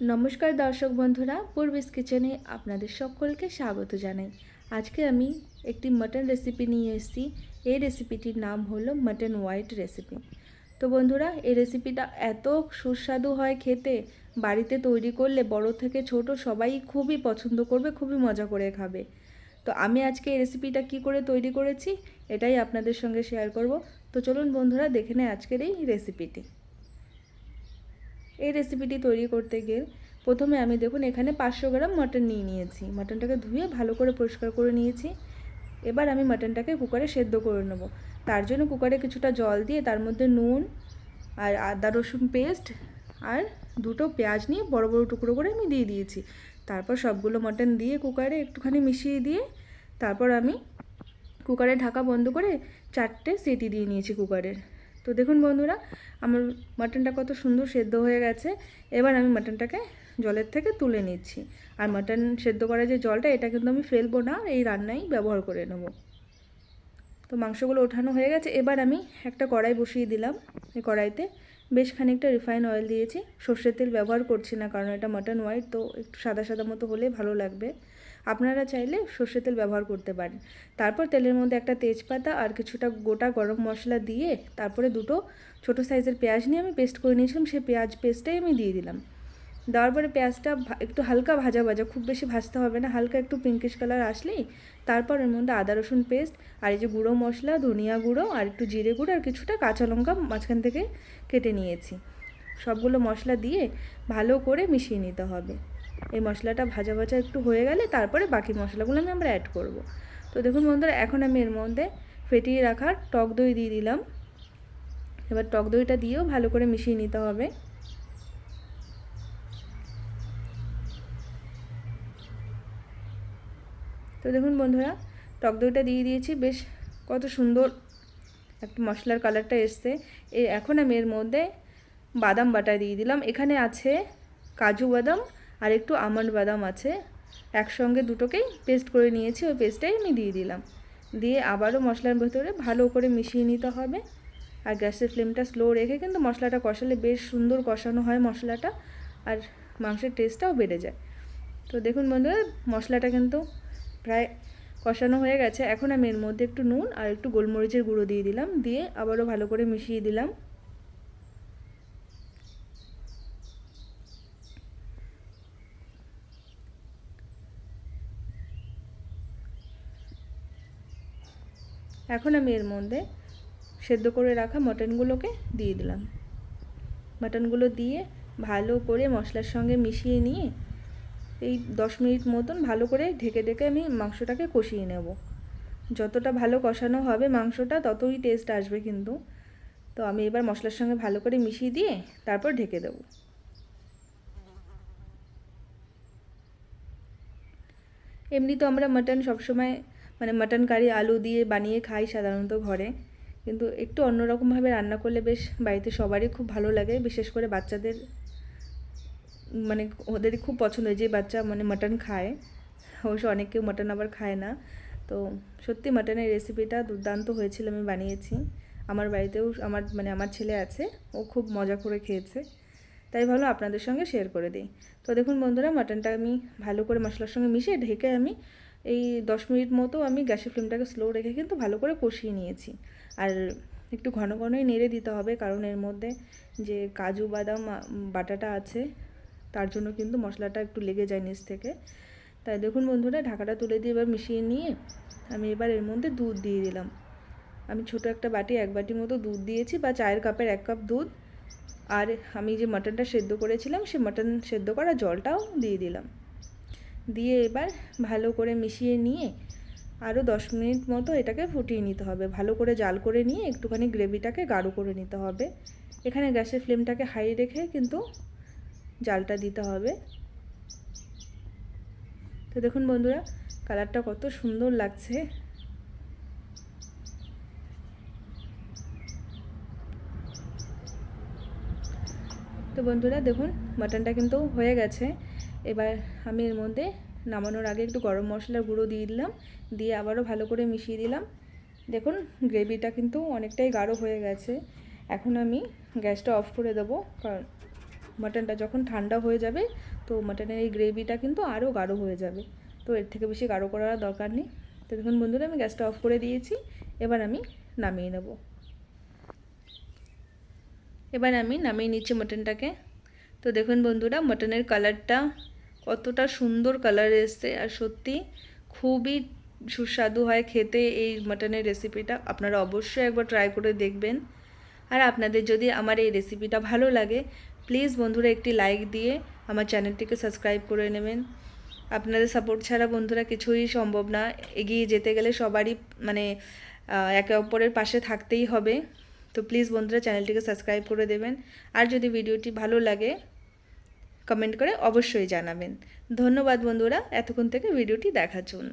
নমস্কার দর্শক বন্ধুরা, পূর্বিস কিচেনে আপনাদের সকলকে স্বাগত জানাই। আজকে আমি একটি মাটন রেসিপি নিয়ে এসেছি। এই রেসিপিটির নাম হলো মাটন হোয়াইট রেসিপি তো বন্ধুরা, এই রেসিপিটা এত সুস্বাদু হয় খেতে। বাড়িতে তৈরি করলে বড় থেকে ছোট সবাই খুবই পছন্দ করবে, খুবই মজা করে খাবে। তো আমি আজকে এই রেসিপিটা কি করে তৈরি করেছি, এটাই আপনাদের সঙ্গে শেয়ার করব। তো চলুন বন্ধুরা, দেখে নেয় আজকের এই রেসিপিটি এই রেসিপিটি তৈরি করতে গিয়ে প্রথমে আমি দেখুন এখানে পাঁচশো গ্রাম মাটন নিয়ে নিয়েছি। মাটনটাকে ধুয়ে ভালো করে পরিষ্কার করে নিয়েছি। এবার আমি মাটনটাকে কুকারে সেদ্ধ করে নেব। তার জন্য কুকারে কিছুটা জল দিয়ে তার মধ্যে নুন আর আদা, রসুন পেস্ট আর দুটো পেঁয়াজ নিয়ে বড় বড় টুকরো করে আমি দিয়ে দিয়েছি। তারপর সবগুলো মাটন দিয়ে কুকারে একটুখানি মিশিয়ে দিয়ে তারপর আমি কুকারে ঢাকা বন্ধ করে চারটে সিটি দিয়ে নিয়েছি কুকারের তো দেখুন বন্ধুরা, আমার মাটনটা কত সুন্দর সেদ্ধ হয়ে গেছে। এবার আমি মাটনটাকে জলের থেকে তুলে নিচ্ছি। আর মাটন সেদ্ধ করা যে জলটা, এটা কিন্তু আমি ফেলব না, এই রান্নাই ব্যবহার করে নেব। তো মাংসগুলো ওঠানো হয়ে গেছে। এবার আমি একটা কড়াই বসিয়ে দিলাম। এই কড়াইতে বেশ খানিকটা রিফাইন অয়েল দিয়েছি। সর্ষের তেল ব্যবহার করছি না, কারণ এটা মাটন হোয়াইট তো একটু সাদা সাদা মতো হলে ভালো লাগবে। আপনারা চাইলে সর্ষের তেল ব্যবহার করতে পারেন। তারপর তেলের মধ্যে একটা তেজপাতা আর কিছুটা গোটা গরম মশলা দিয়ে তারপরে দুটো ছোটো সাইজের পেঁয়াজ নিয়ে আমি পেস্ট করে নিয়েছিলাম। সেই পেঁয়াজ পেস্টটাই আমি দিয়ে দিলাম। দেওয়ার পরে পেঁয়াজটা একটু হালকা ভাজা ভাজা, খুব বেশি ভাজতে হবে না, হালকা একটু পিঙ্কিশ কালার আসলেই তারপর এর মধ্যে আদা, রসুন পেস্ট আর এই যে গুঁড়ো মশলা, ধনিয়া গুঁড়ো আর একটু জিরে গুঁড়ো আর কিছুটা কাঁচা লঙ্কা মাঝখান থেকে কেটে নিয়েছি। সবগুলো মশলা দিয়ে ভালো করে মিশিয়ে নিতে হবে। এই মশলাটা ভাজা ভাজা একটু হয়ে গেলে তারপরে বাকি মশলাগুলো আমি আমরা অ্যাড করব। তো দেখুন বন্ধুরা, এখন আমি এর মধ্যে ফেটিয়ে রাখার টক দই দিয়ে দিলাম। এবার টক দইটা দিয়েও ভালো করে মিশিয়ে নিতে হবে। তো দেখুন বন্ধুরা, টক দইটা দিয়ে দিয়েছি। বেশ কত সুন্দর একটা মশলার কালারটা এসছে। এখন আমি এর মধ্যে বাদাম বাটা দিয়ে দিলাম। এখানে আছে কাজু বাদাম আর একটু আমন্ড বাদাম আছে। একসঙ্গে দুটোকেই পেস্ট করে নিয়েছি, ওই পেস্টটাই আমি দিয়ে দিলাম। দিয়ে আবারও মশলার ভেতরে ভালো করে মিশিয়ে নিতে হবে। আর গ্যাসের ফ্লেমটা স্লো রেখে কিন্তু মশলাটা কষালে বেশ সুন্দর কষানো হয় মশলাটা, আর মাংসের টেস্টটাও বেড়ে যায়। তো দেখুন বন্ধুরা, মশলাটা কিন্তু প্রায় কষানো হয়ে গেছে। এখন আমি এর মধ্যে একটু নুন আর একটু গোলমরিচের গুঁড়ো দিয়ে দিলাম। দিয়ে আবারও ভালো করে মিশিয়ে দিলাম। এখন আমি এর মধ্যে সেদ্ধ করে রাখা মটনগুলোকে দিয়ে দিলাম। মাটনগুলো দিয়ে ভালো করে মশলার সঙ্গে মিশিয়ে নিয়ে এই দশ মিনিট মতন ভালো করে ঢেকে ঢেকে আমি মাংসটাকে কষিয়ে নেব। যতটা ভালো কষানো হবে মাংসটা ততই টেস্ট আসবে কিন্তু। তো আমি এবার মশলার সঙ্গে ভালো করে মিশিয়ে দিয়ে তারপর ঢেকে দেবো। এমনি তো আমরা মাটন সবসময় মানে মাটন কারি আলু দিয়ে বানিয়ে খাই সাধারণত ঘরে। কিন্তু একটু অন্যরকমভাবে রান্না করলে বেশ বাড়িতে সবারই খুব ভালো লাগে, বিশেষ করে বাচ্চাদের মানে ওদেরই খুব পছন্দ হয় যে বাচ্চা মানে মাটন খায়। অবশ্য অনেক কেউ মাটন আবার খায় না। তো সত্যি মাটনের রেসিপিটা দুর্দান্ত হয়েছিল, আমি বানিয়েছি। আমার বাড়িতেও আমার মানে আমার ছেলে আছে, ও খুব মজা করে খেয়েছে। তাই ভালো আপনাদের সঙ্গে শেয়ার করে দিই। তো দেখুন বন্ধুরা মাটনটা আমি ভালো করে মশলার সঙ্গে মিশিয়ে ঢেকে আমি এই দশ মিনিট মতো আমি গ্যাসের ফ্লেমটাকে স্লো রেখে কিন্তু ভালো করে কষিয়ে নিয়েছি। আর একটু ঘন ঘনই নেড়ে দিতে হবে, কারণ এর মধ্যে যে কাজু, বাদাম বাটাটা আছে, তার জন্য কিন্তু মশলাটা একটু লেগে যায় নিচ থেকে। তাই দেখুন বন্ধুরা, ঢাকাটা তুলে দিয়ে এবার মিশিয়ে নিয়ে আমি এবার এর মধ্যে দুধ দিয়ে দিলাম। আমি ছোট একটা বাটি, এক বাটি মতো দুধ দিয়েছি বা চায়ের কাপের এক কাপ দুধ। আর আমি যে মাটনটা সেদ্ধ করেছিলাম, সে মাটন সেদ্ধ করা জলটাও দিয়ে দিলাম। দিয়ে এবার ভালো করে মিশিয়ে নিয়ে আরও দশ মিনিট মতো এটাকে ফুটিয়ে নিতে হবে। ভালো করে জাল করে নিয়ে একটুখানি গ্রেভিটাকে গাঢ় করে নিতে হবে। এখানে গ্যাসের ফ্লেমটাকে হাই রেখে কিন্তু জালটা দিতে হবে। তো দেখুন বন্ধুরা, কালারটা কত সুন্দর লাগছে। বন্ধুরা, দেখুন মাটনটা কিন্তু হয়ে গেছে। এবার আমি এর মধ্যে নামানোর আগে একটু গরম মশলার গুঁড়ো দিয়ে দিলাম, দিয়ে আবারও ভালো করে মিশিয়ে দিলাম। দেখুন, গ্রেভিটা কিন্তু অনেকটাই গাঢ় হয়ে গেছে। এখন আমি গ্যাসটা অফ করে দেবো, কারণ মাটনটা যখন ঠান্ডা হয়ে যাবে, তো মাটনের এই গ্রেভিটা কিন্তু আরও গাঢ় হয়ে যাবে। তো এর থেকে বেশি গাঢ় করার দরকার নেই। তো দেখুন বন্ধুরা, আমি গ্যাসটা অফ করে দিয়েছি। এবার আমি নামিয়ে নেব। এবার আমি নামিয়ে নিচ্ছি মাটনটাকে তো দেখুন বন্ধুরা মাটনের কালারটা কতটা সুন্দর কালার এসছে। আর সত্যি খুবই সুস্বাদু হয় খেতে এই মাটনের রেসিপিটা আপনারা অবশ্যই একবার ট্রাই করে দেখবেন। আর আপনাদের যদি আমার এই রেসিপিটা ভালো লাগে প্লিজ বন্ধুরা একটি লাইক দিয়ে আমার চ্যানেলটিকে সাবস্ক্রাইব করে নেবেন। আপনাদের সাপোর্ট ছাড়া বন্ধুরা কিছুই সম্ভব না। এগিয়ে যেতে গেলে সবারই মানে একে অপরের পাশে থাকতেই হবে। তো প্লিজ বন্ধুরা চ্যানেলটিকে সাবস্ক্রাইব করে দেবেন। আর যদি ভিডিওটি ভালো লাগে কমেন্ট করে অবশ্যই জানাবেন। ধন্যবাদ বন্ধুরা, এতক্ষণ থেকে ভিডিওটি দেখার জন্য।